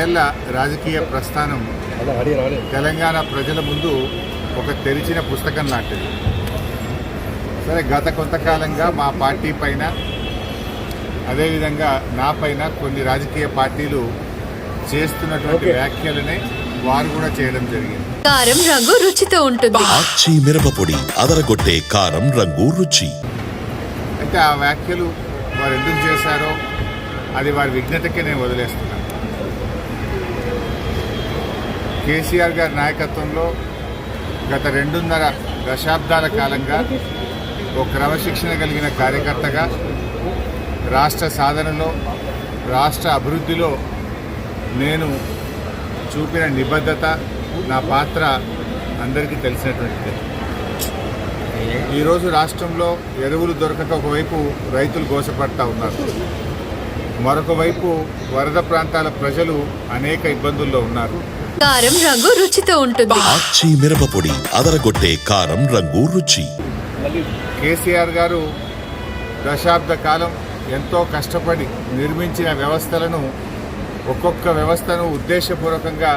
ఐదేళ్ళ రాజకీయ ప్రస్థానం తెలంగాణ ప్రజల ముందు ఒక తెరిచిన పుస్తకం లాంటిది. సరే గత కొంతకాలంగా మా పార్టీ పైన అదేవిధంగా నా పైన కొన్ని రాజకీయ పార్టీలు చేస్తున్నటువంటి వ్యాఖ్యలనే వారు కూడా చేయడం జరిగింది. కారం రంగు రుచితో ఉంటుంది. ఆచి మిరపపొడి అదరగొట్టే కారం రంగు రుచి. అయితే ఆ వ్యాఖ్యలు వారు ఎందుకు చేశారో అది వారి విఘ్నతకే నేను వదిలేస్తున్నాను కేసీఆర్ గారి నాయకత్వంలో గత రెండున్నర దశాబ్దాల కాలంగా ఒక క్రమశిక్షణ కలిగిన కార్యకర్తగా రాష్ట్ర సాధనలో రాష్ట్ర అభివృద్ధిలో నేను చూపిన నిబద్ధత నా పాత్ర అందరికీ తెలిసినటువంటిదే. ఈరోజు రాష్ట్రంలో ఎరువులు దొరకక ఒకవైపు రైతులు గోసపడతా ఉన్నారు. మరొక వైపు వరద ప్రాంతాల ప్రజలు అనేక ఇబ్బందుల్లో ఉన్నారు. కారం రంగు రుచితో ఉంటుంది. ఆచి మిరపపొడి అదరగొట్టే కారం రంగు రుచి. కేసీఆర్ గారు దశాబ్ద కాలం ఎంతో కష్టపడి నిర్మించిన వ్యవస్థలను ఒక్కొక్క వ్యవస్థను ఉద్దేశపూర్వకంగా